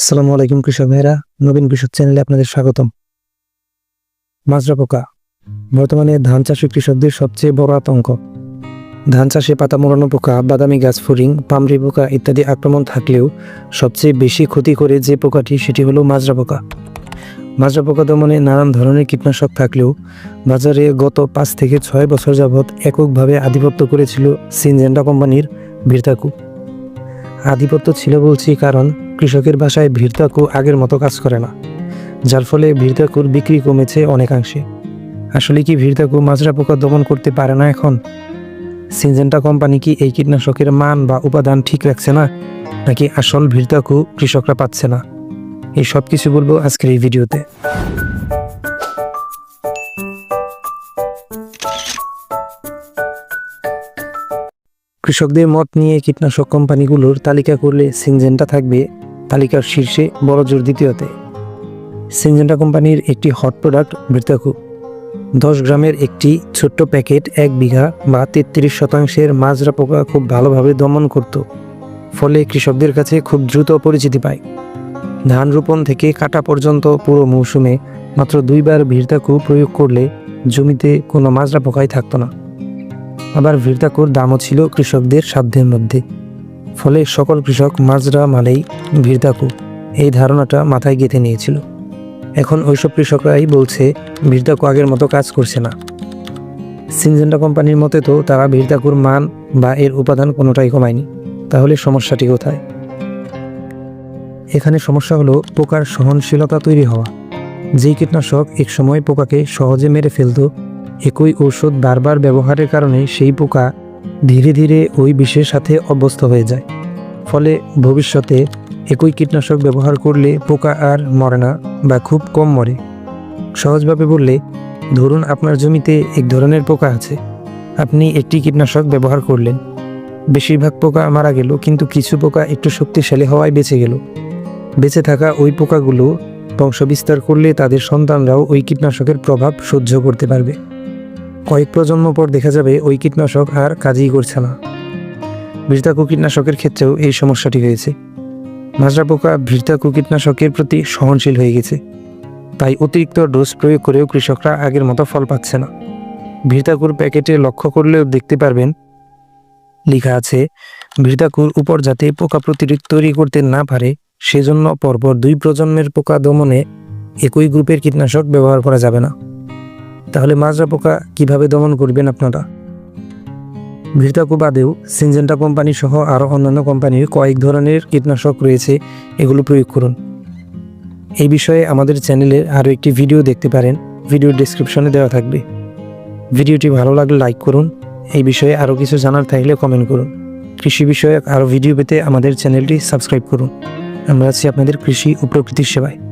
আসসালামু আলাইকুম কৃষক ভাইরা নবীন কৃষক চ্যানেলে আপনাদের স্বাগতম। মাজরা পোকা, বর্তমানে ধান চাষী কৃষকদের সবচেয়ে বড় আতঙ্ক। ধান চাষে পাতা মোড়ানো পোকা, বাদামি গাছ ফুরিং, পামরি পোকা ইত্যাদি আক্রমণ থাকলেও সবচেয়ে বেশি ক্ষতি করে যে পোকাটি, সেটি হলো মাজরা পোকা। মাজরা পোকা দমনে নানান ধরনের কীটনাশক থাকলেও বাজারে গত পাঁচ থেকে ছয় বছর যাবৎ এককভাবে আধিপত্য করেছিল সিনজেন্ডা কোম্পানির ভিরতাকু আধিপত্য ছিল বলছি কারণ কৃষকের বাসায় ভিড়তাকু আগের মতো কাজ করে না, যার ফলে ভিড়তাকুর বিক্রি কমেছে অনেকাংশে। আসলে কি ভিড়তাকু মাজরা পোকা দমন করতে পারে না এখন? সিনজেন্টা কোম্পানি কি এই কীটনাশকের মান বা উপাদান ঠিক রাখছে না, নাকি আসল ভিড়তাকু কৃষকরা পাচ্ছে না? এই সব কিছু বলব আজকের এই ভিডিওতে। কৃষকদের মত নিয়ে কীটনাশক কোম্পানিগুলোর তালিকা করলে সিনজেন্টা থাকবে তালিকার শীর্ষে বড় জোর দ্বিতীয়তে। সিনজেন্টা কোম্পানির একটি হট প্রোডাক্ট বৃত্তাকু দশ গ্রামের একটি ছোট্ট প্যাকেট এক বিঘা বা তেত্রিশ শতাংশের মাজরা পোকা খুব ভালোভাবে দমন করত। ফলে কৃষকদের কাছে খুব দ্রুত পরিচিতি পায়। ধান রোপণ থেকে কাটা পর্যন্ত পুরো মৌসুমে মাত্র দুইবার ভিড়তাকু প্রয়োগ করলে জমিতে কোনো মাজরা পোকাই থাকতো না। আবার ভিড়তাকুর দামও ছিল কৃষকদের সাধ্যের মধ্যে। ফলে সকল কৃষক মাজরা মানেই ভিড়তাকু এই ধারণাটা মাথায় গেঁথে নিয়েছিল। এখন ওইসব কৃষকরাই বলছে ভিড়তাকু আগের মতো কাজ করছে না। সিনজেন্ডা কোম্পানির মতে তো তারা ভিড়তাকুর মান বা এর উপাদান কোনোটাই কমায়নি। তাহলে সমস্যাটি কোথায়? এখানে সমস্যা হলো পোকার সহনশীলতা তৈরি হওয়া। যেই কীটনাশক একসময় পোকাকে সহজে মেরে ফেলতো, একই ঔষধ বারবার ব্যবহারের কারণে সেই পোকা ধীরে ধীরে ওই বিষের সাথে অভ্যস্ত হয়ে যায়। ফলে ভবিষ্যতে একই কীটনাশক ব্যবহার করলে পোকা আর মরে না বা খুব কম মরে। সহজভাবে বললে, ধরুন আপনার জমিতে এক ধরনের পোকা আছে। আপনি একটি কীটনাশক ব্যবহার করলেন। বেশিরভাগ পোকা মারা গেল, কিন্তু কিছু পোকা একটু শক্তিশালী হওয়ায় বেঁচে গেল। বেঁচে থাকা ওই পোকাগুলো বংশবিস্তার করলে তাদের সন্তানরাও ওই কীটনাশকের প্রভাব সহ্য করতে পারবে। কয়েক প্রজন্ম পর দেখা যাবে ওই কীটনাশক আর কাজই করছে না। ভৃতাকু কীটনাশকের ক্ষেত্রেও এই সমস্যাটি হয়েছে। মাজরা পোকা ভৃতাকু কীটনাশকের প্রতি সহনশীল হয়ে গেছে। তাই অতিরিক্ত ডোজ প্রয়োগ করেও কৃষকরা আগের মতো ফল পাচ্ছে না। ভৃতাকুর প্যাকেটে লক্ষ্য করলেও দেখতে পারবেন, লেখা আছে, ভৃতাকুর উপর যাতে পোকা প্রতিরোধ তৈরি করতে না পারে, সেজন্য পরপর দুই প্রজন্মের পোকা দমনে একই গ্রুপের কীটনাশক ব্যবহার করা যাবে না। তাহলে মাজরা পোকা কীভাবে দমন করবেন আপনারা? ভিরতাকু বাদেও সিনজেন্টা কোম্পানি সহ আরও অন্যান্য কোম্পানির কয়েক ধরনের কীটনাশক রয়েছে, এগুলো প্রয়োগ করুন। এই বিষয়ে আমাদের চ্যানেলের আরও একটি ভিডিও দেখতে পারেন ভিডিও ডিসক্রিপশনে দেওয়া থাকবে। ভিডিওটি ভালো লাগলে লাইক করুন, এই বিষয়ে আরও কিছু জানার থাকলে কমেন্ট করুন। কৃষি বিষয়ক আরও ভিডিও পেতে আমাদের চ্যানেলটি সাবস্ক্রাইব করুন। আমরা আছি আপনাদের কৃষি ও প্রকৃতির সেবায়।